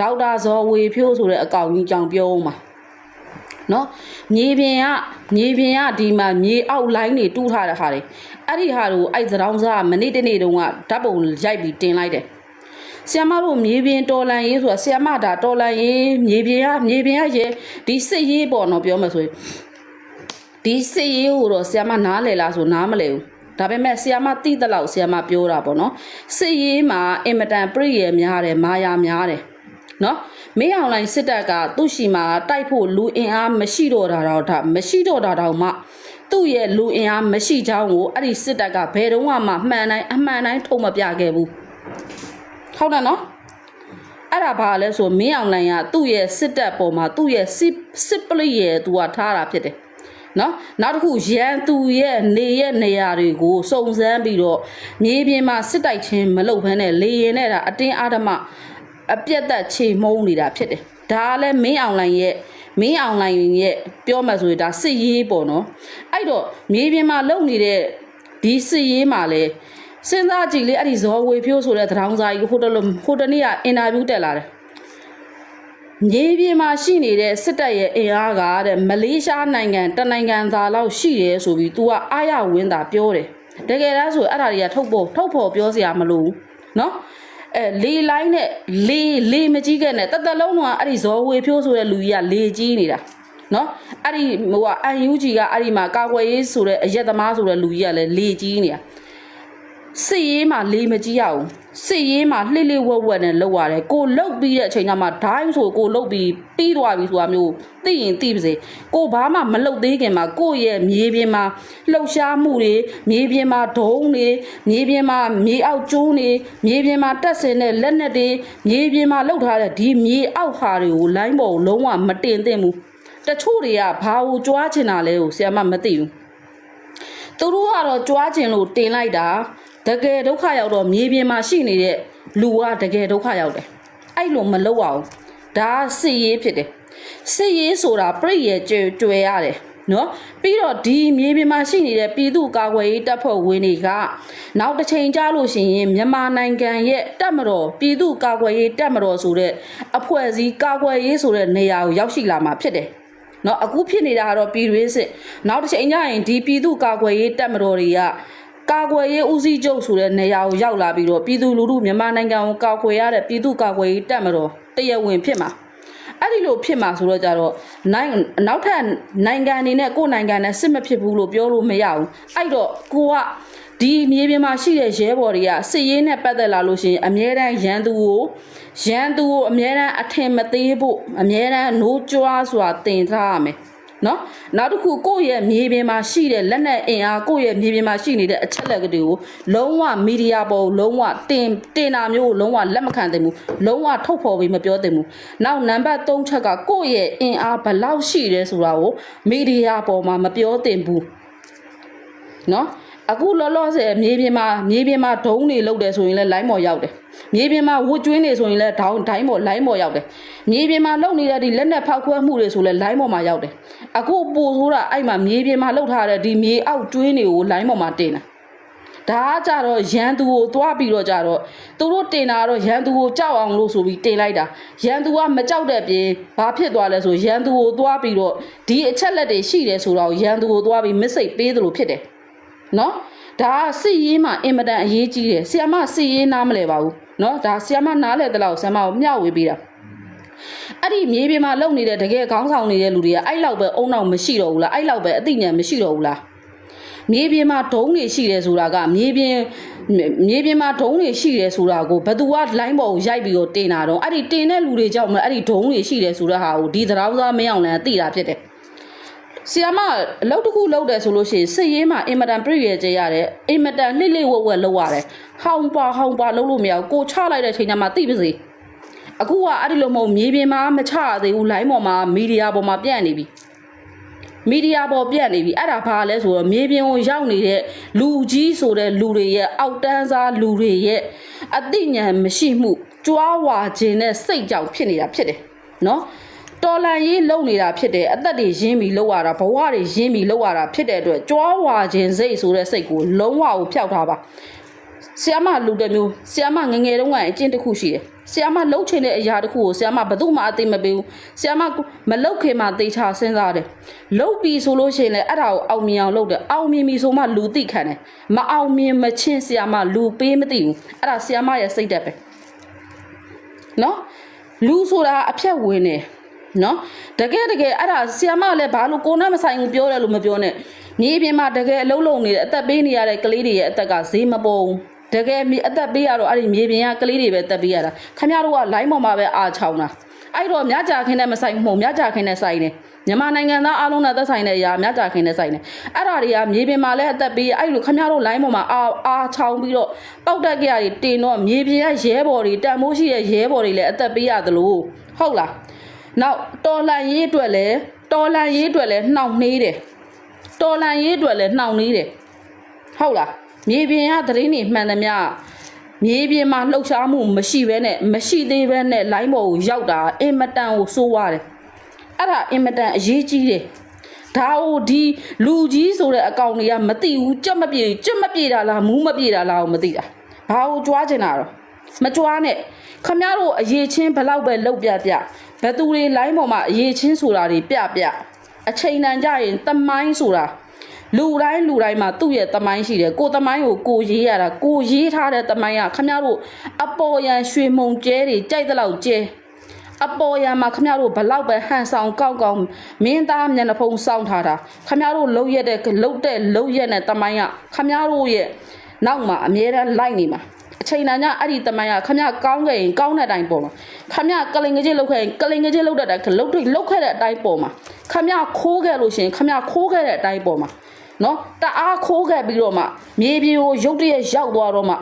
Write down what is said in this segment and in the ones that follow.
ဒေါက်တာဇော်ဝေဖြိုးဆိုတဲ့အကောင်ကြီးကြောင်ပြောဦးမှာနော်မြေပြင်ကမြေပြင်ကဒီမှာမြေအောက်လိုင်းတွေတူးထားတဲ့ဟာတွေအဲ့ဒီဟာတွေကိုအဲ့သတောင်းစားကမနေ့တနေ့တုန်းကဓာတ်ပုံရိုက်ပြီးတင်လိုက်တယ်ဆီယမတို့မြေပြင်တော်လန်ရေးဆိုတာဆီယမဒါတော်လန်ရေးမြေပြင်ကမြေပြင်ကရေဒီစစ်ရေးပေါ့နော်ပြောမှဆိုရင်ဒီစစ်ရေးကိုတော့ဆီယမနားလေလားဆိုနားမလဲဘူးဒါပေမဲ့ဆီယမတိတဲ့လောက်ဆီယမပြောတာပေါ့နော်စစ်ရေးမှာအင်မတန်ပြည့်ရများတယ်မာယာများတယ် နော်မင်းအောင်လိုင်းစစ်တပ်ကသူ့ရှိမှာတိုက်ဖို့လူအင်အားမရှိတော့တာတော့ဒါမရှိတော့တာတော့မှသူ့ရဲ့လူအင်အားမရှိချောင်းကိုအဲ့ဒီစစ်တပ်ကဘယ်တော့မှမှန်တိုင်းအမှန်တိုင်းထုံမပြခဲ့ဘူးဟုတ်တယ်နော်အဲ့ဒါဘာလဲဆိုမင်းအောင်လိုင်းကသူ့ရဲ့စစ်တပ်ပေါ်မှာသူ့ရဲ့စစ်စစ်ပလိရဲ့သူကထားတာဖြစ်တယ်နော်နောက်တစ်ခုရန်သူရဲ့နေရဲ့နေရာတွေကိုစုံစမ်းပြီးတော့မြေပြင်မှာစစ်တိုက်ခြင်းမလုပ်ဘဲနဲ့လေရင်နဲ့ဒါအတင်းအဓမ္မ အပြက်သက်ချေမှုန်းနေတာဖြစ်တယ်ဒါကလည်းမင်းအောင်လိုင်းရဲ့မင်းအောင်လိုင်းရဲ့ပြောမှဆိုရင်ဒါစစ်ရေးပေါ့နော်အဲ့တော့မြေပြင်မှာလုံနေတဲ့ဒီစစ်ရေးမှာလဲစဉ်းစားကြည့်လေအဲ့ဒီဇော်ဝေဖြိုးဆိုတဲ့သံတောင်းစာကြီးဟိုတလုံးဟိုတနေ့ကအင်တာဗျူးတက်လာတယ်မြေပြင်မှာရှိနေတဲ့စစ်တပ်ရဲ့အင်အားကတဲ့မလေးရှားနိုင်ငံတနိုင်ငံသားလောက်ရှိတယ်ဆိုပြီး तू ကအာရဝင်းတာပြောတယ်တကယ်တမ်းဆိုအဲ့ဒါတွေကထုတ်ဖို့ထုတ်ဖို့ပြောစရာမလိုဘူးเนาะ အဲလေလိုင်းနဲ့လေလေမကြီးခဲ့နဲ့တသက်လုံးတော့အဲ့ဒီဇော်ဝေဖြိုးဆိုတဲ့လူကြီးကလေကြီးနေတာနော်အဲ့ဒီဟိုကအန်ယူဂျီကအဲ့ဒီမှာကာကွယ်ရေးဆိုတဲ့အရက်သမားဆိုတဲ့လူကြီးကလည်းလေကြီးနေတာ စစ်ရေးမှာလေမကြီးရအောင်စစ်ရေးမှာလှိလှိဝက်ဝက်နဲ့လောက်ရတယ်ကိုလှုပ်ပြီးတဲ့အချိန်ကျမှဒိုင်းဆိုကိုလှုပ်ပြီးပြီးသွားပြီဆိုတာမျိုးသိရင်သိပါစေကိုဘာမှမလှုပ်သေးခင်မှာကိုယ့်ရဲ့မြေပြင်မှာလှုပ်ရှားမှုတွေမြေပြင်မှာဒုံးတွေမြေပြင်မှာမြေအောက်ကျိုးတွေမြေပြင်မှာတက်ဆင်တဲ့လက်နက်တွေမြေပြင်မှာလှုပ်ထားတဲ့ဒီမြေအောက်ဟာတွေကိုလိုင်းပေါ်ကိုလုံးဝမတင်သင့်ဘူးတချို့တွေကဘာကိုကြွားချင်တာလဲကိုဆရာမမသိဘူးသူတို့ကတော့ကြွားကျင်လို့တင်လိုက်တာ တကယ်ဒုက္ခရောက်တော့မြေပြင်မှာရှိနေတဲ့လူကတကယ်ဒုက္ခရောက်တယ်အဲ့လိုမလုပ်အောင်ဒါစစ်ရေးဖြစ်တယ်စစ်ရေးဆိုတာပြည့်ရဲ့ကျွဲရတယ်နော်ပြီးတော့ဒီမြေပြင်မှာရှိနေတဲ့ပြည်သူ့ကာကွယ်ရေးတပ်ဖွဲ့ဝင်တွေကနောက်တစ်ချိန်ကြာလို့ရှိရင်မြန်မာနိုင်ငံရဲ့တပ်မတော်ပြည်သူ့ကာကွယ်ရေးတပ်မတော်ဆိုတဲ့အဖွဲ့အစည်းကာကွယ်ရေးဆိုတဲ့နေရာကိုရောက်ရှိလာမှာဖြစ်တယ်နော်အခုဖြစ်နေတာကတော့ပြည်တွင်းစစ်နောက်တစ်ချိန်ကျရင်ဒီပြည်သူ့ကာကွယ်ရေးတပ်မတော်တွေက ကာကွယ်ရေးဦးစီးချုပ်ဆိုတဲ့နေရာကိုရောက်လာပြီးတော့ပြည်သူလူထုမြန်မာနိုင်ငံကိုကာကွယ်ရတဲ့ပြည်သူကာကွယ်ရေးတပ်မတော်တရားဝင်ဖြစ်မှာအဲ့ဒီလိုဖြစ်မှာဆိုတော့ကြတော့နိုင်နောက်ထပ်နိုင်ငံအနေနဲ့ကိုယ့်နိုင်ငံနဲ့စစ်မဖြစ်ဘူးလို့ပြောလို့မရဘူးအဲ့တော့ကိုကဒီမြေပြင်မှာရှိတဲ့ရဲဘော်တွေကစစ်ရေးနဲ့ပတ်သက်လာလို့ရှိရင်အမြဲတမ်းရန်သူကိုရန်သူကိုအမြဲတမ်းအထင်မသေးဖို့အမြဲတမ်းနိုးကြွားစွာတင်ထားရမယ် နော်နောက်တစ်ခုကိုယ့်ရဲ့မြေပြင်မှာရှိတဲ့လက်နက်အင်အားကိုယ့်ရဲ့မြေပြင်မှာရှိနေတဲ့အချက်လက်ကတွေကိုလုံးဝမီဒီယာပေါ်ကိုလုံးဝတင်တင်တာမျိုးကိုလုံးဝလက်မခံသင့်ဘူးလုံးဝထုတ်ဖော်ပြီးမပြောသင့်ဘူးနောက်နံပါတ်3ချက်ကကိုယ့်ရဲ့အင်အားဘယ်လောက်ရှိတယ်ဆိုတာကိုမီဒီယာပေါ်မှာမပြောသင့်ဘူးနော် အခုလောလောဆယ်မြေပြင်မှာမြေပြင်မှာဒုံးတွေလုတ်တယ်ဆိုရင်လည်းလိုင်းမော်ရောက်တယ်မြေပြင်မှာဝှကျွင်းနေဆိုရင်လည်းဒေါင်းဒိုင်းမော်လိုင်းမော်ရောက်တယ်မြေပြင်မှာလုတ်နေတဲ့ဒီလက်နက်ဖောက်ခွဲမှုတွေဆိုလည်းလိုင်းမော်မှာရောက်တယ်အခုပို့ဆိုတာအဲ့မှာမြေပြင်မှာလုတ်ထားတဲ့ဒီမြေအောက်ကျွင်းတွေကိုလိုင်းမော်မှာတင်တာဒါကကြတော့ရန်သူကိုသွားပြီးတော့ကြတော့သူတို့တင်တာကတော့ရန်သူကိုကြောက်အောင်လို့ဆိုပြီးတင်လိုက်တာရန်သူကမကြောက်တဲ့ပြင်ဘာဖြစ်သွားလဲဆိုရန်သူကိုသွားပြီးတော့ဒီအချက်လက်တွေရှိတယ်ဆိုတော့ရန်သူကိုသွားပြီးမစ်စိတ်ပေးသလိုဖြစ်တယ် နော်ဒါကစစ်ရေးမှာအင်မတန်အရေးကြီးတယ်ဆီယမစစ်ရေးနားမလဲပါဘူးနော်ဒါဆီယမနားလဲတလောက်ဆီယမကိုမျှဝေပေးတာအဲ့ဒီမြေပြင်မှာလုံနေတဲ့တကယ်ခေါင်းဆောင်နေတဲ့လူတွေကအဲ့လောက်ပဲအုံနောက်မရှိတော့ဘူးလားအဲ့လောက်ပဲအသိဉာဏ်မရှိတော့ဘူးလားမြေပြင်မှာဒုံးတွေရှိတယ်ဆိုတာကမြေပြင်မြေပြင်မှာဒုံးတွေရှိတယ်ဆိုတာကိုဘသူကလိုင်းပေါ်ကိုရိုက်ပြီးတော့တင်တာတော့အဲ့ဒီတင်တဲ့လူတွေကြောင့်မအဲ့ဒီဒုံးတွေရှိတယ်ဆိုတဲ့ဟာကိုဒီသရောင်းသားမင်းအောင်လည်းသိတာဖြစ်တယ် ဆီယာမအလုပ်တစ်ခုလုပ်တယ်ဆိုလို့ရှိရင်စစ်ရေးမှာအင်မတန်ပြည့်ရကြရတယ်အင်မတန်လှိလှိဝက်ဝက်လုပ်ရတယ်ဟောင်ပါဟောင်ပါလုပ်လို့မရဘူးကိုချလိုက်တဲ့ချိန်ကျမှသိပါစေအခုကအဲ့ဒီလိုမဟုတ်မြေပြင်မှာမချရသေးဘူးလိုင်းပေါ်မှာမီဒီယာပေါ်မှာပြန့်နေပြီမီဒီယာပေါ်ပြန့်နေပြီအဲ့ဒါဘာလဲဆိုတော့မြေပြင်ကိုရောက်နေတဲ့လူကြီးဆိုတဲ့လူတွေရဲ့အောက်တန်းစားလူတွေရဲ့အသိဉာဏ်မရှိမှုကြွားဝါခြင်းနဲ့စိတ်ကြောင့်ဖြစ်နေတာဖြစ်တယ်နော် တော်လန်ရေးလုံနေတာဖြစ်တယ်အသက်တွေရင်းပြီးလုံရတာဘဝတွေရင်းပြီးလုံရတာဖြစ်တဲ့အတွက်ကြွားဝါခြင်းစိတ်ဆိုတဲ့စိတ်ကိုလုံးဝကိုဖျောက်ထားပါဆီယမလူတစ်မျိုးဆီယမငယ်ငယ်တုန်းကအကျင့်တစ်ခုရှိတယ်ဆရာမလှုပ်ချင်တဲ့အရာတစ်ခုကိုဆရာမဘယ်သူမှအသိမပေးဘူးဆရာမမလှုပ်ခင်မှသေချာစဉ်းစားတယ်လှုပ်ပြီဆိုလို့ရှိရင်လည်းအဲ့ဒါကိုအောင်မြင်အောင်လုပ်တယ်အောင်မြင်ပြီဆိုမှလူသိခံတယ်မအောင်မြင်မချင်းဆရာမလူပေးမသိဘူးအဲ့ဒါဆရာမရဲ့စိတ်တက်ပဲနော်လူဆိုတာအဖြတ်ဝင်တယ် နော်တကယ်တကယ်အဲ့ဒါဆရာမလည်းဘာလို့ကိုယ်နဲ့မဆိုင်ဘူးပြောတယ်လို့မပြောနဲ့မြေပြင်မှာတကယ်အလုံးလုံးနေတဲ့အသက်ပေးနေရတဲ့ကလေးတွေရဲ့အသက်ကဈေးမပေါ်ဘူးတကယ်မြေအသက်ပေးရတော့အဲ့ဒီမြေပြင်ကကလေးတွေပဲတက်ပေးရတာခင်ဗျားတို့က line ပေါ်မှာပဲအာချောင်းတာအဲ့တော့မြကြခင်းနဲ့မဆိုင်မှုမြကြခင်းနဲ့ဆိုင်တယ်မြန်မာနိုင်ငံသားအားလုံးနဲ့သက်ဆိုင်တဲ့အရာမြကြခင်းနဲ့ဆိုင်တယ်အဲ့ဒါတွေကမြေပြင်မှာလည်းအသက်ပေးအဲ့လိုခင်ဗျားတို့ line ပေါ်မှာအာအာချောင်းပြီးတော့ပောက်တက်ကြရတွေတင်တော့မြေပြင်ကရဲဘော်တွေတန်မိုးရှိတဲ့ရဲဘော်တွေလည်းအသက်ပေးရသလိုဟုတ်လား နောက်တော်လန်ရေးအတွက်လည်းတော်လန်ရေးအတွက်လည်းနှောင့်နှေးတယ်တော်လန်ရေးအတွက်လည်းနှောင့်နှေးတယ်ဟုတ်လားမြေပြင်ကသတင်းတွေမှန်သမျှမြေပြင်မှာလှုပ်ရှားမှုမရှိဘဲနဲ့မရှိသေးဘဲနဲ့လိုင်းပေါ်ကိုရောက်တာအင်မတန်ကိုစိုးရတယ်အဲ့ဒါအင်မတန်အရေးကြီးတယ်ဒါဟိုဒီလူကြီးဆိုတဲ့အကောင်တွေကမသိဘူးကြက်မပြေကြက်မပြေတာလားမူးမပြေတာလားကိုမသိတာဘာကိုကြွားချင်တာတော့မကြွားနဲ့ခမရတို့အရေးချင်းဘလောက်ပဲလှုပ်ပြပြ ဘယ်သူတွေလိုင်းပေါ်မှာအရေးချင်းဆိုတာတွေပြပြအချိန်တန်ကြရင်တမိုင်းဆိုတာလူတိုင်းလူတိုင်းမှာသူ့ရဲ့တမိုင်းရှိတယ်ကိုတမိုင်းကိုကိုရေးရတာကိုရေးထားတဲ့တမိုင်းကခမရတို့အပေါ်ရန်ရွှေမုံကျဲတွေကြိုက်တဲ့လောက်ကျဲအပေါ်ရံမှာခမရတို့ဘလောက်ပဲဟန်ဆောင်ကောက်ကောက်မင်းသားမျက်နှာဖုံးစောင်းထားတာခမရတို့လှုပ်ရက်တဲ့လှုပ်တဲ့လှုပ်ရက်နဲ့တမိုင်းကခမရတို့ရဲ့နောက်မှာအမြဲတမ်းလိုက်နေမှာ အချိန်တန်ကြအဲ့ဒီတမိုင်းကခမရကောင်းခဲ့ရင်ကောင်းတဲ့အတိုင်းပေါ်မှာခမရကလင်ငကြီးလှုပ်ခဲ့ရင်ကလင်ငကြီးလှုပ်တဲ့အတိုင်းလှုပ်ထိလှုပ်ခဲ့တဲ့အတိုင်းပေါ်မှာခမရခိုးခဲ့လို့ရှရင်ခမရခိုးခဲ့တဲ့အတိုင်းပေါ်မှာနော်တအားခိုးခဲ့ပြီးတော့မှမြေပြင်ကိုရုတ်တရက်ရောက်သွားတော့မှ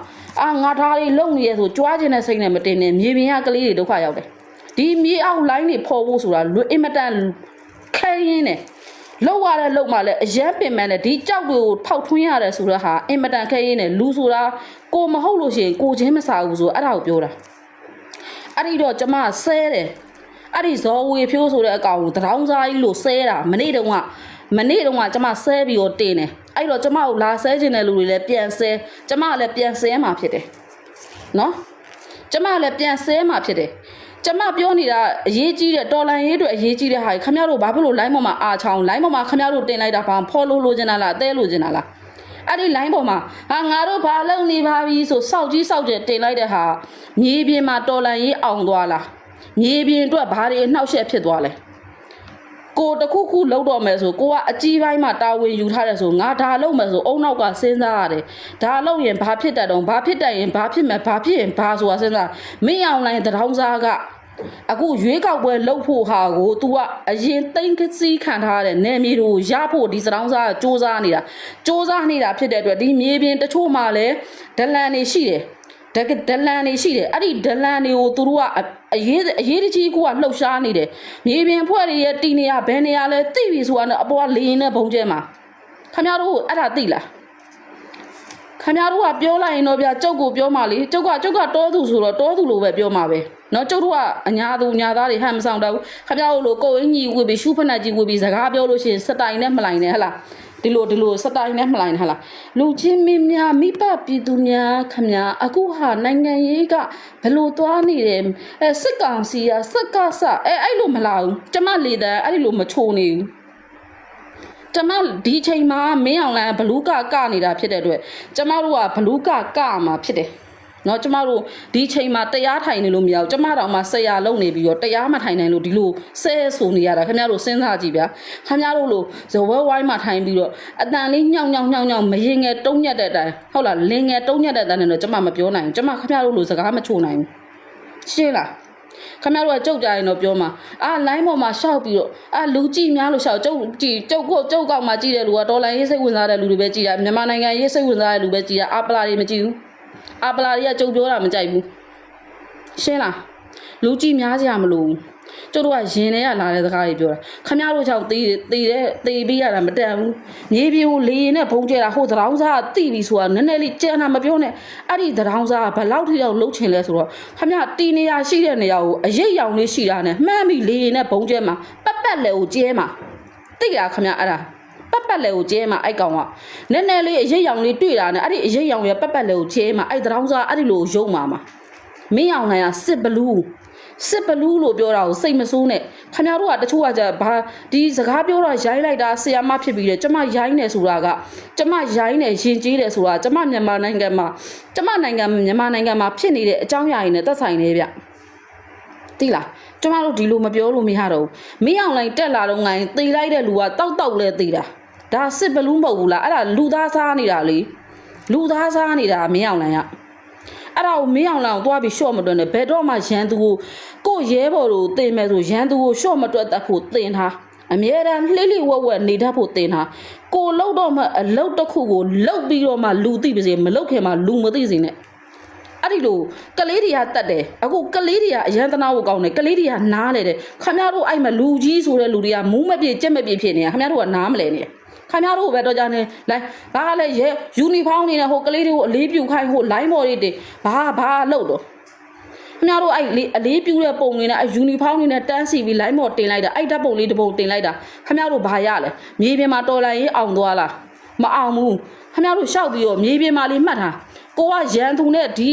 အာငါသားလေးလုံနေရဆိုကြွားခြင်းနဲ့စိတ်နဲ့မတင်နဲ့မြေပြင်ကကလေးတွေဒုက္ခရောက်တယ်ဒီမြေအောက် line တွေပေါ်ဖို့ဆိုတာလွအင်မတန်ခဲရင်းတယ်လောက်ရတဲ့လောက်မှလည်းအရန်ပင်မန်းတယ်ဒီကြောက်တွေကိုဖောက်ထွင်းရတယ်ဆိုတော့ဟာအင်မတန်ခဲရင်းတယ်လူဆိုတာ ကိုမဟုတ်လို့ရှိရင်ကိုချင်းမစားဘူးဆိုအဲ့ဒါကိုပြောတာအဲ့ဒီတော့ကျမဆဲတယ်အဲ့ဒီဇော်ဝေဖြိုးဆိုတဲ့အကောင်ကိုတရောင်းစားကြီးလို့ဆဲတာမနေ့တုန်းကမနေ့တုန်းကကျမဆဲပြီးတော့တင်တယ်အဲ့တော့ကျမကိုလာဆဲခြင်းတဲ့လူတွေလည်းပြန်ဆဲကျမကလည်းပြန်ဆဲမှာဖြစ်တယ်နော်ကျမလည်းပြန်ဆဲမှာဖြစ်တယ်ကျမပြောနေတာအရေးကြီးတဲ့တော်လန်ရေးအတွက်အရေးကြီးတဲ့ဟာကြီးခမရတို့ဘာဖြစ်လို့ line ပေါ်မှာအာချောင်း line ပေါ်မှာခမရတို့တင်လိုက်တာဘာဖော်လို့လိုချင်တာလားအသေးလိုချင်တာလား အဲ့ဒီ line ပေါ်မှာဟာငါတို့ဘာလုပ်နေပါပြီဆိုစောက်ကြီးစောက်ကျတင်လိုက်တဲ့ဟာမြေပြင်မှာတော်လန်ရေးအောင်သွားလားမြေပြင်အတွက်ဘာတွေအနှောက်အယှက်ဖြစ်သွားလဲကိုတခုခုလောက်တော့မယ်ဆိုကိုကအကြီးပိုင်းမှာတာဝန်ယူထားတယ်ဆိုငါဒါလုပ်မယ်ဆိုအုံနောက်ကစဉ်းစားရတယ်ဒါလုပ်ရင်ဘာဖြစ်တတ်တော့ဘာဖြစ်တတ်ရင်ဘာဖြစ်မယ်ဘာဖြစ်ရင်ဘာဆိုတာစဉ်းစားမင်းအောင်လိုင်းတထောင်စားက အခုရွေးကောက်ပွဲလုပ်ဖို့ဟာကို तू ကအရင်သိမ့်ကစီးခံထားတဲ့နယ်မြေတွေကိုရဖို့ဒီစတောင်းစားကစ조사နေတာစ조사နေတာဖြစ်တဲ့အတွက်ဒီမြေပြင်တချို့မှာလည်းဒလန်တွေရှိတယ် ဒကဒလန်နေရှိတယ်အဲ့ဒီဒလန်တွေကိုသူတို့ကအအရေးအရေးတကြီးကိုကလှုပ်ရှားနေတယ်မြေပြင်ဖွဲ့တွေရဲ့တီနေရဘယ်နေရလဲသိပြီဆိုတာနဲ့အပေါ်ကလေရင်နဲ့ဘုံကျဲမှာခင်ဗျားတို့အဲ့ဒါသိလား ခင်ဗျားတို့ကပြောလိုက်ရင်တော့ဗျကျုပ်ကိုပြောမှလေကျုပ်ကကျုပ်ကတောသူဆိုတော့တောသူလိုပဲပြောမှာပဲနော်ကျုပ်တို့ကအညာသူညာသားတွေဟန်မဆောင်တော့ဘူးခင်ဗျားတို့လိုကိုယ်အင်းကြီးဝစ်ပြီးရှူဖက်နဲ့ကြီးဝစ်ပြီးစကားပြောလို့ရှိရင်စတိုင်နဲ့မလိုက်နဲ့ဟလားဒီလိုဒီလိုစတိုင်နဲ့မလိုက်ဟလားလူချင်းမင်းများမိပပြည်သူများခမညာအခုဟာနိုင်ငံရေးကဘလို့သွားနေတယ်အဲစစ်ကောင်စီကစက်ကစအဲအဲ့လိုမလာဘူးကျမလေတန်းအဲ့လိုမချိုးနေဘူး ကျမဒီချိန်မှာမင်းအောင်လန်ဘလူးကကနေတာဖြစ်တဲ့အတွက်ကျမတို့ကဘလူးကကမှာဖြစ်တယ်နော်ကျမတို့ဒီချိန်မှာတရားထိုင်နေလို့မရဘူးကျမတောင်မှဆရာလုံနေပြီးတော့တရားမထိုင်နိုင်လို့ဒီလိုဆဲဆိုနေရတာခင်ဗျားတို့စဉ်းစားကြည့်ဗျာခင်ဗျားတို့လို့ဇဝဲဝိုင်းမှာထိုင်ပြီးတော့အတန်လေးညောင်ညောင်ညောင်ညောင်မရင်ငယ်တုံးညက်တဲ့အတိုင်းဟုတ်လားလင်ငယ်တုံးညက်တဲ့အတိုင်းနဲ့တော့ကျမမပြောနိုင်ဘူးကျမခင်ဗျားတို့လို့စကားမချိုနိုင်ဘူးရှင်းလား ခမရတို့ကကြုတ်ကြရင်တော့ပြောမှာအာ line ပေါ်မှာရှောက်ပြီးတော့အာလူကြည့်များလို့ရှောက်ကြုတ်ကြည့်ကြုတ်ကိုကြုတ်ကောက်မှာကြည့်တဲ့လူကဒေါ်လာရေးစိတ်ဝင်စားတဲ့လူတွေပဲကြည့်တာမြန်မာနိုင်ငံရေးစိတ်ဝင်စားတဲ့လူပဲကြည့်တာအပလာတွေမကြည့်ဘူးအပလာတွေကကြုတ်ပြောတာမကြိုက်ဘူးရှင်းလားလူကြည့်များကြရမလို့ ကျတို့ကရင်ထဲကလာတဲ့စကားတွေပြောတာခမရတို့ကြောင့်တေးတေးတဲ့တေးပေးရတာမတန်ဘူးမြေပြေကိုလေရင်နဲ့ဘုံကျဲတာဟိုသတောင်းစားကတိပြီဆိုတာနည်းနည်းလေးကြံတာမပြောနဲ့အဲ့ဒီသတောင်းစားကဘယ်လောက်ထိတော့လှုပ်ချင်လဲဆိုတော့ခမရတီနေရရှိတဲ့နေရာကိုအရိပ်ရောင်လေးရှိတာနဲ့မှန်းပြီးလေရင်နဲ့ဘုံကျဲမှာပတ်ပတ်လဲကိုကျဲမှာတိရခမရအဲ့ဒါပတ်ပတ်လဲကိုကျဲမှာအဲ့ကောင်ကနည်းနည်းလေးအရိပ်ရောင်လေးတွေ့တာနဲ့အဲ့ဒီအရိပ်ရောင်ရဲ့ပတ်ပတ်လဲကိုကျဲမှာအဲ့သတောင်းစားအဲ့ဒီလိုရုံမှာမှာမင်းအောင်နိုင်ကစစ်ဘလူး စစ်ဘလူးလို့ပြောတာကိုစိတ်မဆိုးနဲ့ခင်ဗျားတို့ကတချို့ကကြဘာဒီစကားပြောတာရိုင်းလိုက်တာဆရာမဖြစ်ပြီးတယ်ကျမရိုင်းတယ်ဆိုတာကကျမရိုင်းတယ်ရင်ကြီးတယ်ဆိုတာကျမမြန်မာနိုင်ငံမှာကျမနိုင်ငံမြန်မာနိုင်ငံမှာဖြစ်နေတဲ့အကြောင်းအရာတွေနဲ့သက်ဆိုင်နေဗျတိလားကျမတို့ဒီလိုမပြောလို့မရတော့ဘူးမင်းအောင်လိုင်းတက်လာတော့ငိုင်းသေလိုက်တဲ့လူကတောက်တောက်လဲသေတာဒါစစ်ဘလူးမဟုတ်ဘူးလားအဲ့ဒါလူသားစားနေတာလေလူသားစားနေတာမင်းအောင်လိုင်းက အဲ့ဒါကိုမင်းအောင်လောင်သွားပြီးရှော့မတွက်နဲ့ဘယ်တော့မှရန်သူကိုကို့ရဲဘော်တို့တင်မဲ့ဆိုရန်သူကိုရှော့မတွက်တတ်ဖို့တင်ထားအမြဲတမ်းလှိလိဝက်ဝက်နေတတ်ဖို့တင်ထားကိုလောက်တော့မှအလောက်တစ်ခုကိုလောက်ပြီးတော့မှလူသိပါစေမလောက်ခင်မှလူမသိစေနဲ့အဲ့ဒီလိုကလေးတွေကတတ်တယ်အခုကလေးတွေကအရန်တနာကိုကောင်းတယ်ကလေးတွေကနားလေတယ်ခမရတို့အဲ့မှာလူကြီးဆိုတဲ့လူတွေကမူးမပြည့်ကြက်မပြည့်ဖြစ်နေတာခမရတို့ကနားမလဲနေတယ် ခင်ဗျားတို့ပဲတော့ကြနေလိုက်ဘာကလဲရဲယူနီဖောင်းနေနဲ့ဟိုကလေးတွေကိုအလေးပြူခိုင်းဟိုလိုင်းဘော်တွေတင်ဘာဘာလို့တော့ခင်ဗျားတို့အဲ့လေးအလေးပြူတဲ့ပုံတွေနဲ့အဲ့ယူနီဖောင်းတွေနဲ့တန်းစီပြီးလိုင်းဘော်တင်လိုက်တာအဲ့ဓာတ်ပုံလေးတစ်ပုံတင်လိုက်တာခင်ဗျားတို့ဘာရလဲမြေပြင်မှာတော်လိုင်းရေးအောင်သွားလားမအောင်ဘူးခင်ဗျားတို့ရှောက်ပြီးတော့မြေပြင်မှာလေးမှတ်ထားကိုကရန်သူနဲ့ဒီ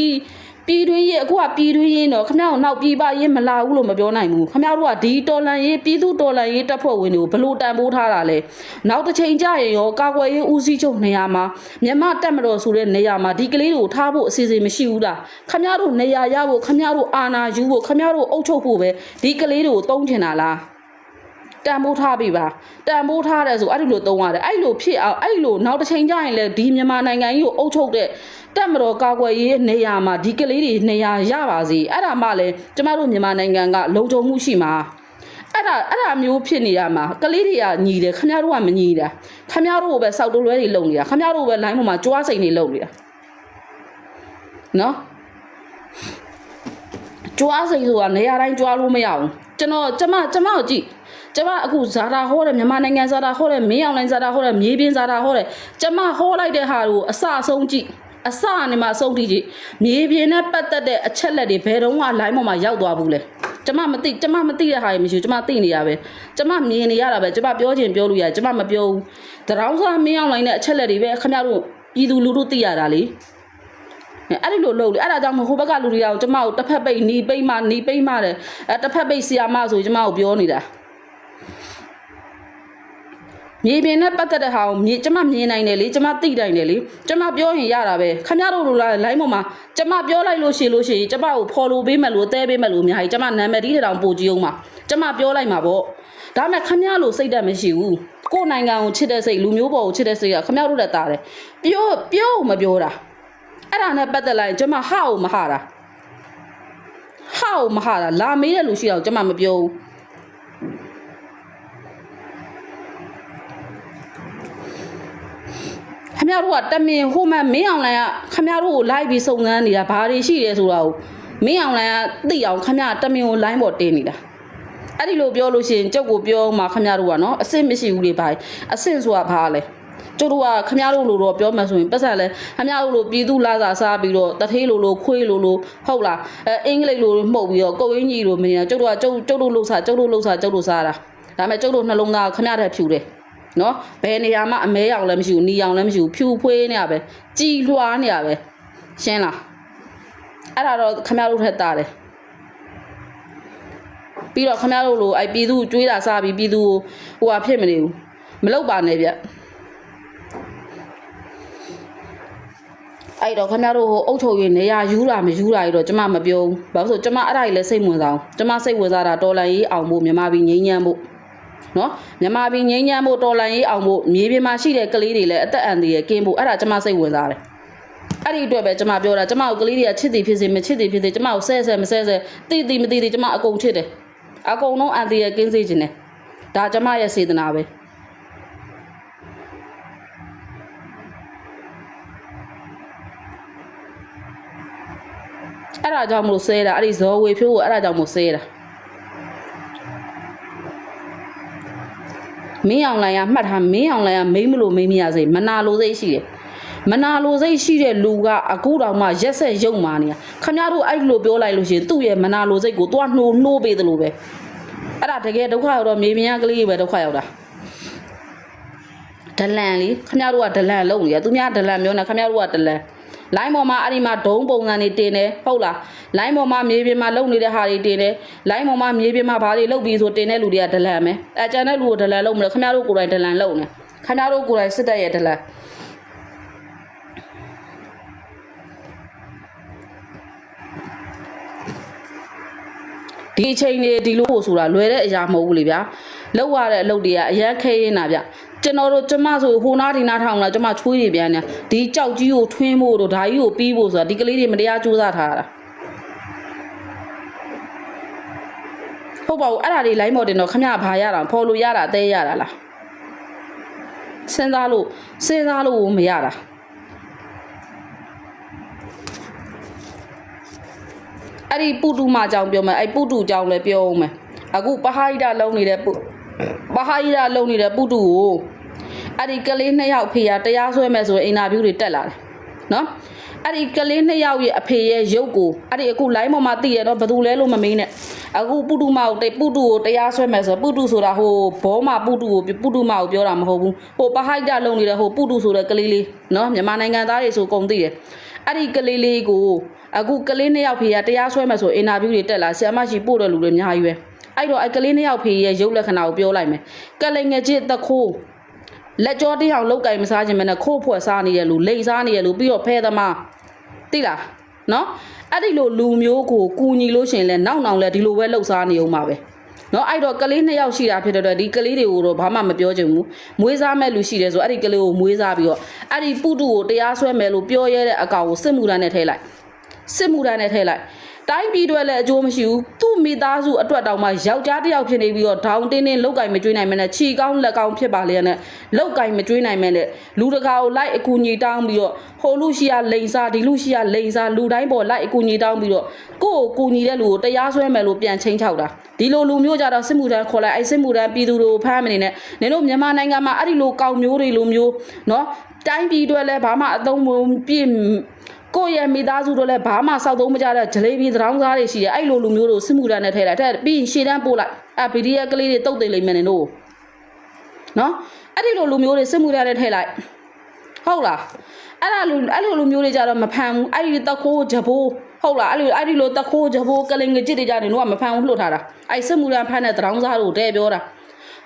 ပြည်တွင်းရေးအခုကပြည်တွင်းရေးတော့ခမရအောင်နောက်ပြည်ပရေးမလာဘူးလို့မပြောနိုင်ဘူးခမရတို့ကဒီတော်လန်ရေးပြည်သူတော်လန်ရေးတပ်ဖွဲ့ဝင်တွေကိုဘလို့တန်ဖိုးထားတာလဲနောက်တစ်ချိန်ကျရင်ရောကာကွယ်ရေးဦးစီးချုပ်နေရာမှာမြန်မာတက်မတော်ဆိုတဲ့နေရာမှာဒီကလေးတွေကိုထားဖို့အစီအစဉ်မရှိဘူးလားခမရတို့နေရာရဖို့ခမရတို့အာဏာယူဖို့ခမရတို့အုပ်ချုပ်ဖို့ပဲဒီကလေးတွေကိုတုံးချင်တာလား တန်ဖိုးထားပြီပါတန်ဖိုးထားတယ်ဆိုအဲ့ဒီလိုသုံးရတယ်အဲ့လိုဖြစ်အောင်အဲ့လိုနောက်တစ်ချိန်ကျရင်လေဒီမြန်မာနိုင်ငံကြီးကိုအုပ်ချုပ်တဲ့တက်မတော်ကာကွယ်ရေးနေရာမှာဒီကလေးတွေနေရာရပါစေအဲ့ဒါမှလည်းကျမတို့မြန်မာနိုင်ငံကလုံခြုံမှုရှိမှာအဲ့ဒါအဲ့ဒါမျိုးဖြစ်နေရမှာကလေးတွေကညီတယ်ခမရတို့ကမညီတာခမရတို့ကိုပဲစောက်တုံးလွဲတွေလုံနေတာခမရတို့ပဲလိုင်းပေါ်မှာကြွားစိန်တွေလုံနေတာနော်ကြွားစိန်ဆိုတာနေရာတိုင်းကြွားလို့မရဘူးကျွန်တော်ကျမကျမကိုကြည့် ကျမအခုဇာတာဟောတယ်မြန်မာနိုင်ငံဇာတာဟောတယ်မင်းအောင်လိုင်းဇာတာဟောတယ်မြေပြင်ဇာတာဟောတယ်ကျမဟောလိုက်တဲ့ဟာကိုအစအဆုံးကြည့်အစအနေမှာအဆုံးထိကြည့်မြေပြင်နဲ့ပတ်သက်တဲ့အချက်လက်တွေဘယ်တော့မှ line ပေါ်မှာရောက်သွားဘူးလဲကျမမသိကျမမသိတဲ့ဟာတွေမရှိဘူးကျမသိနေရပဲကျမမြင်နေရတာပဲကျမပြောချင်ပြောလို့ရကျမမပြောဘူးတရောင်းစားမင်းအောင်လိုင်းနဲ့အချက်လက်တွေပဲခင်ဗျားတို့ပြည်သူလူထုသိရတာလေအဲ့ဒီလိုလုပ်လေအဲ့ဒါကြောင့်မဟိုဘက်ကလူတွေကကျမကိုတစ်ဖက်ပိတ်နီးပိတ်မှနီးပိတ်မှတယ်အဲတစ်ဖက်ပိတ်ဆီယာမဆိုကျမကိုပြောနေတာ မြေပြင်နဲ့ပတ်သက်တဲ့ဟာကိုမြေကျမမြင်နိုင်တယ်လေကျမသိနိုင်တယ်လေကျမပြောရင်ရတာပဲခမရတို့လိုလားလိုင်းပေါ်မှာကျမပြောလိုက်လို့ရှိလို့ရှိရင်ကျမကို follow ပေးမယ်လို့တဲပေးမယ်လို့အများကြီးကျမနာမည်ဒီတောင်ပို့ကြည့်အောင်ပါကျမပြောလိုက်မှာပေါ့ဒါမဲ့ခမရလို့စိတ်တက်မရှိဘူးကိုယ်နိုင်ငံကိုချစ်တဲ့စိတ်လူမျိုးပေါ်ကိုချစ်တဲ့စိတ်ကခမရတို့တက်တာတယ်ပြောပြောမပြောတာအဲ့ဒါနဲ့ပတ်သက်လိုက်ရင်ကျမဟာကိုမဟာတာဟာကိုမဟာတာလာမေးတဲ့လူရှိတော့ကျမမပြောဘူး ခမရတို့ကတမင်ဟိုမှမင်းအောင်လိုင်ကခမရတို့ကိုလိုက်ပြီးစုံစမ်းနေတာဘာတွေရှိရဲဆိုတာကိုမင်းအောင်လိုင်ကသိအောင်ခမရတမင်ကိုလိုင်းပေါ်တင်းနေတာအဲ့ဒီလိုပြောလို့ရှိရင်ကျုပ်ကိုပြောမှခမရတို့ကနော်အစ်စ်မရှိဘူးလေဘာအစ်စ်ဆိုတာဘာလဲကျတို့ကခမရတို့လိုတော့ပြောမှဆိုရင်ပတ်စံလဲခမရတို့လိုပြည်သူလာစာစားပြီးတော့တထေးလိုလိုခွေးလိုလိုဟုတ်လားအဲအင်္ဂလိပ်လိုလိုမှုတ်ပြီးတော့ကိုဝင်းကြီးလိုမင်းကျုပ်တို့ကကျုပ်ကျုပ်တို့လှုပ်စားကျုပ်တို့လှုပ်စားကျုပ်တို့စားတာဒါပေမဲ့ကျုပ်တို့နှလုံးသားခမရတဲ့ဖြူတယ် နော်ဘယ်နေရာမှအမဲရောင်လည်းမရှိဘူးနီရောင်လည်းမရှိဘူးဖြူဖွေးနေရပဲကြည်လွှားနေရပဲရှင်းလားအဲ့ဒါတော့ခမရတို့ထက်တာတယ်ပြီးတော့ခမရတို့လိုအဲ့ပြည်သူကျွေးတာစားပြီးပြည်သူဟိုဟာဖြစ်မနေဘူးမလောက်ပါနဲ့ဗျအဲ့တော့ခမရတို့ဟိုအုတ်ချုပ်ရင်နေရာယူတာမယူတာကြီးတော့ကျမမပြောဘူးဘာလို့ဆိုကျမအဲ့ဒါကြီးလည်းစိတ်ဝင်စားအောင်ကျမစိတ်ဝင်စားတာတော်လန်ရေးအောင်ဖို့မြန်မာပြည်ငြိမ်းချမ်းဖို့ နော်မြန်မာပြည်ငိမ့်ညမ်းဖို့တော်လန်ရေးအောင်ဖို့မြေပြင်မှာရှိတဲ့ကလေးတွေလည်းအသက်အန္တရာယ်ကင်းဖို့အဲ့ဒါကျမစိတ်ဝင်စားတယ်အဲ့ဒီအတွက်ပဲကျမပြောတာကျမကိုကလေးတွေကချစ်သည်ဖြစ်စေမချစ်သည်ဖြစ်စေကျမကိုဆဲဆဲမဆဲဆဲတိတိမတိတိကျမအကုန်ချစ်တယ်အကုန်လုံးအန္တရာယ်ကင်းစေခြင်းတယ်ဒါကျမရဲ့စေတနာပဲအဲ့ဒါကြောင့်မလို့ဆဲတာအဲ့ဒီဇော်ဝေဖြိုးကိုအဲ့ဒါကြောင့်မလို့ဆဲတာ မင်းအောင်လိုင်ကမှတ်ထားမင်းအောင်လိုင်ကမိမ့်မလို့မိမ့်မရစေမနာလိုစိတ်ရှိတယ်မနာလိုစိတ်ရှိတဲ့လူကအခုတောင်မှရက်ဆက်ရုံမာနေတာခမရတို့အဲ့လိုပြောလိုက်လို့ရှိရင်သူ့ရဲ့မနာလိုစိတ်ကိုသွားနှိုးနှိုးပေးတယ်လို့ပဲအဲ့ဒါတကယ်ဒုက္ခရောက်တော့မေမြန်းကလေးပဲဒုက္ခရောက်တာဒလန်လေခမရတို့ကဒလန်လုံးနေရသူများဒလန်မျိုးနဲ့ခမရတို့ကဒလန် လိုင်းပေါ်မှာအဲ့ဒီမှာဒုံပုံစံတွေတင်တယ်ဟုတ်လားလိုင်းပေါ်မှာမြေပြင်မှာလုံနေတဲ့ဟာတွေတင်တယ်လိုင်းပေါ်မှာမြေပြင်မှာဘာတွေလုပ်ပြီးဆိုတင်တဲ့လူတွေကဒလန်ပဲအဲကျန်တဲ့လူကိုဒလန်လုပ်မလို့ခင်ဗျားတို့ကိုယ်တိုင်ဒလန်လုပ်နေခင်ဗျားတို့ကိုယ်တိုင်စစ်တပ်ရဲ့ဒလန်ဒီအချိန်တွေဒီလိုပို့ဆိုတာလွယ်တဲ့အရာမဟုတ်ဘူးလေဗျာလောက်ရတဲ့အလုပ်တွေကအရန်ခဲရင်းတာဗျ ကျွန်တော်တို့ကျမဆိုဟိုနားဒီနားထောင်လာကျမချွေးရပြန်နေဒီကြောက်ကြီးကိုထွင်းဖို့တို့ဓာကြီးကိုပြီးဖို့ဆိုတာဒီကလေးတွေမတရားကြိုးစားထားတာဟုတ်ပါဘူးအဲ့ဒါတွေ line မော်တင်တော့ခမရဘာရတာဖော်လို့ရတာအသေးရတာလားစဉ်းစားလို့စဉ်းစားလို့မရတာအဲ့ဒီပုတုမအကြောင်းပြောမယ်အဲ့ပုတုအကြောင်းလည်းပြောအောင်မယ်အခုပဟိဒလုံးနေတဲ့ပု ပဟိဒလုံးနေတဲ့ပုတုကိုအဲ့ဒီကလေးနှစ်ယောက်ဖေရတရားစွဲမယ်ဆိုရင်အင်တာဗျူးတွေတက်လာတယ်နော်အဲ့ဒီကလေးနှစ်ယောက်ရဲ့အဖေရဲ့ရုပ်ကိုအဲ့ဒီအခု line ပေါ်မှာသိရတော့ဘယ်သူလဲလို့မမေးနဲ့အခုပုတုမကိုတိပုတုကိုတရားစွဲမယ်ဆိုပုတုဆိုတာဟိုဘောမပုတုကိုပုတုမကိုပြောတာမဟုတ်ဘူးဟိုပဟိဒလုံးနေတဲ့ဟိုပုတုဆိုတဲ့ကလေးလေးနော်မြန်မာနိုင်ငံသားတွေဆိုကုန်သိတယ်အဲ့ဒီကလေးလေးကိုအခုကလေးနှစ်ယောက်ဖေရတရားစွဲမယ်ဆိုအင်တာဗျူးတွေတက်လာဆီယမရှိပို့တဲ့လူတွေအများကြီးပဲ အဲ့တော့အဲ့ကလေးနှစ်ယောက်ဖေရဲ့ရုပ်လက္ခဏာကိုပြောလိုက်မယ်ကလိန်ငယ်ချစ်တခိုးလက်ကြောတစ်ယောက်လောက်ကင်မစားခြင်းမနဲ့ခိုးဖွဲ့စားနေရလူလိန်စားနေရလူပြီးတော့ဖဲသမားသိလားနော်အဲ့ဒီလိုလူမျိုးကိုကူညီလို့ရှရင်လဲနောက်နောက်လဲဒီလိုပဲလှုပ်ရှားနေအောင်ပါပဲနော်အဲ့တော့ကလေးနှစ်ယောက်ရှိတာဖြစ်တဲ့အတွက်ဒီကလေးတွေကိုတော့ဘာမှမပြောချင်ဘူးမွေးစားမဲ့လူရှိတယ်ဆိုအဲ့ဒီကလေးကိုမွေးစားပြီးတော့အဲ့ဒီပုတုကိုတရားစွဲမယ်လို့ပြောရဲတဲ့အကောင်ကိုစစ်မှုထမ်းနဲ့ထည့်လိုက်စစ်မှုထမ်းနဲ့ထည့်လိုက် တိုင်းပြည်အတွက်လည်းအကျိုးမရှိဘူးသူ့မိသားစုအတွက်တောင်မှယောက်ျားတစ်ယောက်ဖြစ်နေပြီးတော့ဒေါင်းတင်းတင်းလောက်ကင်မကျွေးနိုင်မနဲ့ခြီကောင်းလက်ကောင်းဖြစ်ပါလေနဲ့လောက်ကင်မကျွေးနိုင်မနဲ့လူတကာကိုလိုက်အကူညီတောင်းပြီးတော့ဟိုလူရှိရလိန်စားဒီလူရှိရလိန်စားလူတိုင်းပေါ်လိုက်အကူညီတောင်းပြီးတော့ကိုယ့်ကိုကူညီတဲ့လူကိုတရားစွဲမယ်လို့ပြန်ချင်းချောက်တာဒီလိုလူမျိုးကြတော့စစ်မှုထမ်းခေါ်လိုက်အဲ့စစ်မှုထမ်းပြည်သူတွေကိုဖမ်းမနေနဲ့နင်တို့မြန်မာနိုင်ငံမှာအဲ့ဒီလိုကောင်းမျိုးတွေလိုမျိုးနော်တိုင်းပြည်အတွက်လည်းဘာမှအသုံးမပြည့် ကိုယ့်ရဲ့မိသားစုတို့လည်းဘာမှစောက်သုံးမကြတဲ့ဂျလေးပြီးသံတော်စားတွေရှိတယ်အဲ့လိုလူမျိုးတို့စစ်မှုထမ်းနဲ့ထဲလိုက်တဲ့ပြီးရင်ရှေ့တန်းပို့လိုက်အဲ့ဗီဒီယိုကလေးတွေတုတ်သိမ့်လိမ့်မယ်နင်တို့နော်အဲ့ဒီလိုလူမျိုးတွေစစ်မှုထမ်းနဲ့ထဲလိုက်ဟုတ်လားအဲ့ဒါလူအဲ့လိုလူမျိုးတွေကြတော့မဖမ်းဘူးအဲ့ဒီတခိုးဂျဘိုးဟုတ်လားအဲ့လိုအဲ့ဒီလိုတခိုးဂျဘိုးကလင်ငကြစ်တွေကြတယ်တို့ကမဖမ်းဘူးလှုပ်ထားတာအဲ့စစ်မှုထမ်းဖမ်းတဲ့သံတော်စားတို့တဲ့ပြောတာ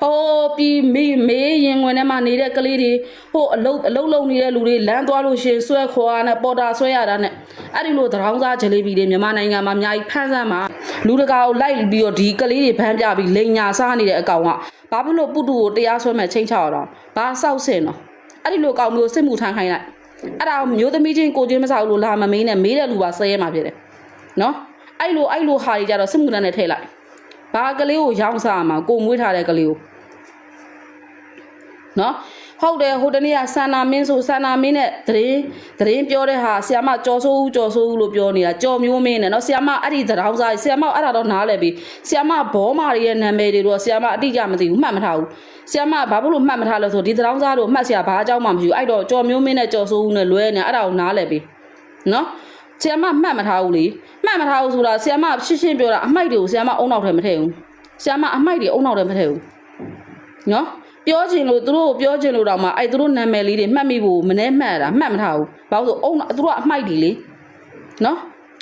ဟိုပြီးမေးမေးရင်ဝင်ထဲမှာနေတဲ့ကလေးတွေဟိုအလုတ်အလုတ်လုံနေတဲ့လူတွေလမ်းသွားလို့ရှရင်ဆွဲခေါ်ရနဲ့ပေါ်တာဆွဲရတာနဲ့အဲ့ဒီလိုသရောင်းစားဂျလေးဘီတွေမြန်မာနိုင်ငံမှာအများကြီးဖမ်းဆန်းမှာလူတကာကိုလိုက်ပြီးတော့ဒီကလေးတွေဖမ်းပြပြီးလိန်ညာစားနေတဲ့အကောင်ကဘာဖြစ်လို့ပုတုကိုတရားစွဲမဲ့ချင်းချောက်တော့ဘာစောက်စင်တော့အဲ့ဒီလိုကောင်မျိုးစစ်မှုထမ်းခိုင်းလိုက်အဲ့ဒါမျိုးသမီးချင်းကိုချင်းမစားဘူးလို့လာမမင်းနဲ့မေးတဲ့လူပါဆဲရဲမှာဖြစ်တယ်နော်အဲ့လိုအဲ့လိုဟာတွေကြတော့စစ်မှုထမ်းနဲ့ထည့်လိုက် ဘာကလေးကိုရောင်းစားမှာကိုမွေးထားတဲ့ကလေးကိုနော်ဟုတ်တယ်ဟိုတနေ့ကဆန္နာမင်းဆိုဆန္နာမင်းနဲ့သတင်းသတင်းပြောတဲ့ဟာဆီယမကြော်ဆိုးဦးကြော်ဆိုးဦးလို့ပြောနေတာကြော်မျိုးမင်းနဲ့နော်ဆီယမအဲ့ဒီသတောင်းစားဆီယမအဲ့ဒါတော့နားလဲပြီဆီယမဘောမာတွေရဲ့နာမည်တွေတော့ဆီယမအတိအကျမသိဘူးမှတ်မထားဘူးဆီယမဘာဖြစ်လို့မှတ်မထားလဲဆိုဒီသတောင်းစားတို့မှတ်ဆီယဘာအကြောင်းမှမရှိဘူးအဲ့တော့ကြော်မျိုးမင်းနဲ့ကြော်ဆိုးဦးနဲ့လွဲနေအဲ့ဒါကိုနားလဲပြီနော် ဆီယမမှတ်မထားဘူးလေမှတ်မထားဘူးဆိုတာဆီယမရှင်းရှင်းပြောတာအမိုက်တွေကိုဆီယမအုံနောက်ထဲမထည့်ဘူးဆီယမအမိုက်တွေအုံနောက်ထဲမထည့်ဘူးနော်ပြောချင်လို့သူတို့ကိုပြောချင်လို့တော့မှအဲ့သူတို့နာမည်လေးတွေမှတ်မိဖို့မနှဲမှတ်တာမှတ်မထားဘူးဘာလို့ဆိုအုံသူတို့ကအမိုက်တွေလေနော်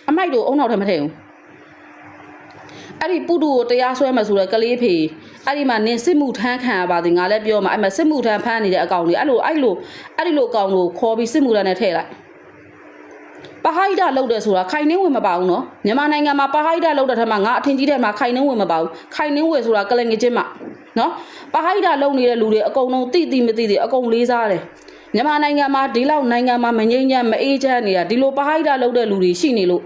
အမိုက်တို့အုံနောက်ထဲမထည့်ဘူးအဲ့ဒီပုတုကိုတရားစွဲမှဆိုတော့ကလေးဖေအဲ့ဒီမှာနင်စစ်မှုထမ်းခံရပါသည်ငါလည်းပြောမှာအဲ့မှာစစ်မှုထမ်းဖမ်းနေတဲ့အကောင်တွေအဲ့လိုအဲ့လိုအဲ့ဒီလိုအကောင်ကိုခေါ်ပြီးစစ်မှုထမ်းနဲ့ထည့်လိုက် ပဟိုက်တာလောက်တယ်ဆိုတာခိုင်နှင်းဝင်မပါဘူးနော်မြန်မာနိုင်ငံမှာပဟိုက်တာလောက်တဲ့ထက်မှာငါအထင်ကြီးတဲ့မှာခိုင်နှင်းဝင်မပါဘူးခိုင်နှင်းဝင်ဆိုတာကလင်ငချင်းမှာနော်ပဟိုက်တာလုံနေတဲ့လူတွေအကုန်လုံးတိတိမတိတိအကုန်လေးစားတယ်မြန်မာနိုင်ငံမှာဒီလောက်နိုင်ငံမှာမငြိမ်းချမ်းမအေးချမ်းနေတာဒီလိုပဟိုက်တာလုံတဲ့လူတွေရှိနေလို့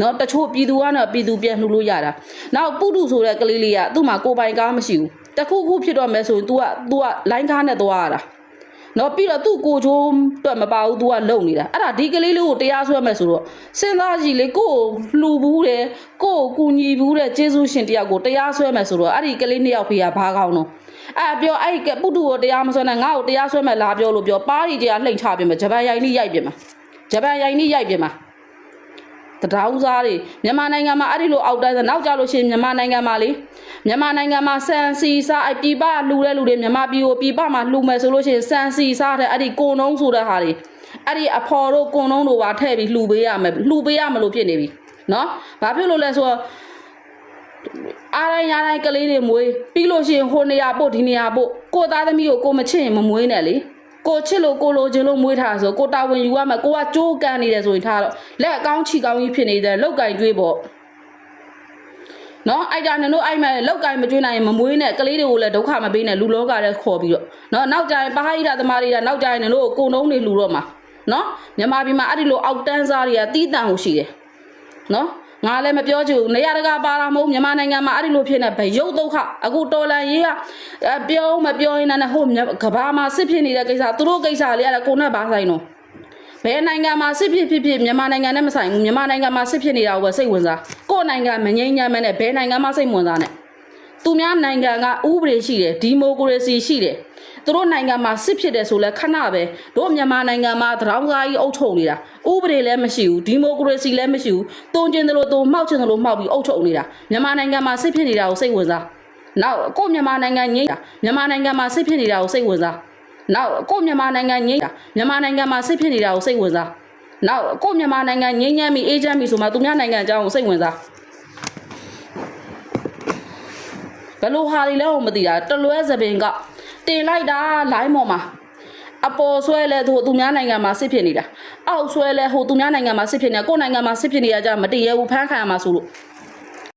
နော်တချို့ပြည်သူကတော့ပြည်သူပြန်လှူလို့ရတာနောက်ပုတုဆိုတဲ့ကလေးလေးကသူ့မှာကိုယ်ပိုင်ကားမရှိဘူးတခုခုဖြစ်တော့မယ်ဆိုရင် तू က तू ကလိုင်းကားနဲ့သွားရတာ နော်ပြီးတော့သူ့ကိုချိုးအတွက်မပါဘူး तू ကလုံနေတာအဲ့ဒါဒီကလေးလေးကိုတရားစွဲမယ်ဆိုတော့စဉ်းစားကြည့်လေကိုကိုလှူဘူးတယ်ကိုကိုကူညီဘူးတဲ့ကျေးဇူးရှင်တယောက်ကိုတရားစွဲမယ်ဆိုတော့အဲ့ဒီကလေးနှစ်ယောက်ဖေးကဘာကောင်းတော့အဲ့ပြောအဲ့ကပုတုကိုတရားမစွဲနဲ့ငါ့ကိုတရားစွဲမယ်လာပြောလို့ပြောပါးရီတရားလှိမ့်ချပြင်မှာဂျပန်ရိုင်နီးရိုက်ပြင်မှာဂျပန်ရိုင်နီးရိုက်ပြင်မှာ တတောင်းစားတွေမြန်မာနိုင်ငံမှာအဲ့ဒီလိုအောက်တိုင်းဆိုနောက်ကြလို့ရှိရင်မြန်မာနိုင်ငံမှာလေမြန်မာနိုင်ငံမှာစံစီစားအပြည်ပလှူတဲ့လူတွေမြန်မာပြည်ကိုပြည်ပမှာလှူမယ်ဆိုလို့ရှိရင်စံစီစားတဲ့အဲ့ဒီကိုနှုံးဆိုတဲ့ဟာတွေအဲ့ဒီအဖော်တို့ကွန်လုံးတို့ပါထည့်ပြီးလှူပေးရမယ်လှူပေးရမလို့ဖြစ်နေပြီနော်ဘာဖြစ်လို့လဲဆိုတော့အားတိုင်းအားတိုင်းကလေးတွေမွေးပြီးလို့ရှိရင်ဟိုနေရာပို့ဒီနေရာပို့ကိုသားသမီးကိုကိုမချစ်ရင်မမွေးနဲ့လေ ကိုချစ်လို့ကိုလိုချင်လို့မွေးထားဆိုကိုတာဝန်ယူရမယ်ကိုကကြိုးကန်နေတယ်ဆိုရင်ထားတော့လက်အကောင်းချီကောင်းကြီးဖြစ်နေတယ်လောက်ကင်ကျွေးပေါ့နော်အိုက်တာနင်တို့အိုက်မဲ့လောက်ကင်မကျွေးနိုင်ရင်မမွေးနဲ့ကလေးတွေကိုလည်းဒုက္ခမပေးနဲ့လူလောကတဲ့ခေါ်ပြီးတော့နော်နောက်ကြရင်ပဟိတသမားတွေကနောက်ကြရင်နင်တို့ကိုကုံတုံးတွေလူတော့မှာနော်မြန်မာပြည်မှာအဲ့ဒီလိုအောက်တန်းစားတွေကတီးတန့်ကိုရှိတယ်နော် ငါလည်းမပြောချင်ဘူးနေရာတကာပါတာမဟုတ်မြန်မာနိုင်ငံမှာအဲ့ဒီလိုဖြစ်နေဘယ်ရုပ်ဒုက္ခအခုတော်လန်ရေးကအဲပြောမပြောရင်လည်းဟိုမြကဘာမှာစစ်ဖြစ်နေတဲ့ကိစ္စသူတို့ကိစ္စလေးအဲ့ဒါကိုနဲ့ဘာဆိုင်တော့ဘယ်နိုင်ငံမှာစစ်ဖြစ်ဖြစ်ဖြစ်မြန်မာနိုင်ငံနဲ့မဆိုင်ဘူးမြန်မာနိုင်ငံမှာစစ်ဖြစ်နေတာကိုပဲစိတ်ဝင်စားကိုယ့်နိုင်ငံမငြိမ်းချမ်းမဲနဲ့ဘယ်နိုင်ငံမှစိတ်ဝင်စားနဲ့သူများနိုင်ငံကဥပဒေရှိတယ်ဒီမိုကရေစီရှိတယ် သူတို့နိုင်ငံမှာစစ်ဖြစ်တယ်ဆိုလဲခဏပဲတို့မြန်မာနိုင်ငံမှာတရောင်းစားကြီးအုပ်ချုပ်နေတာဥပဒေလည်းမရှိဘူးဒီမိုကရေစီလည်းမရှိဘူးတုံကျင်တယ်လို့တုံမှောက်ကျင်တယ်လို့မှောက်ပြီးအုပ်ချုပ်နေတာမြန်မာနိုင်ငံမှာစစ်ဖြစ်နေတာကိုစိတ်ဝင်စားနောက်ကိုယ့်မြန်မာနိုင်ငံငြိမ်းတာမြန်မာနိုင်ငံမှာစစ်ဖြစ်နေတာကိုစိတ်ဝင်စားနောက်ကိုယ့်မြန်မာနိုင်ငံငြိမ်းတာမြန်မာနိုင်ငံမှာစစ်ဖြစ်နေတာကိုစိတ်ဝင်စားနောက်ကိုယ့်မြန်မာနိုင်ငံငြိမ်းချမ်းပြီအေးချမ်းပြီဆိုမှသူများနိုင်ငံအကြောင်းကိုစိတ်ဝင်စားဘယ်လိုဟာတွေလဲမသိတာတလွဲသပင်က တင်လိုက်တာလိုင်းပေါ်မှာအပေါ်ဆွဲလဲသူသူများနိုင်ငံမှာစစ်ဖြစ်နေတာအောက်ဆွဲလဲဟိုသူများနိုင်ငံမှာစစ်ဖြစ်နေတာကိုယ့်နိုင်ငံမှာစစ်ဖြစ်နေရကြမတည်ရဘူးဖမ်းခံရမှာဆိုလို့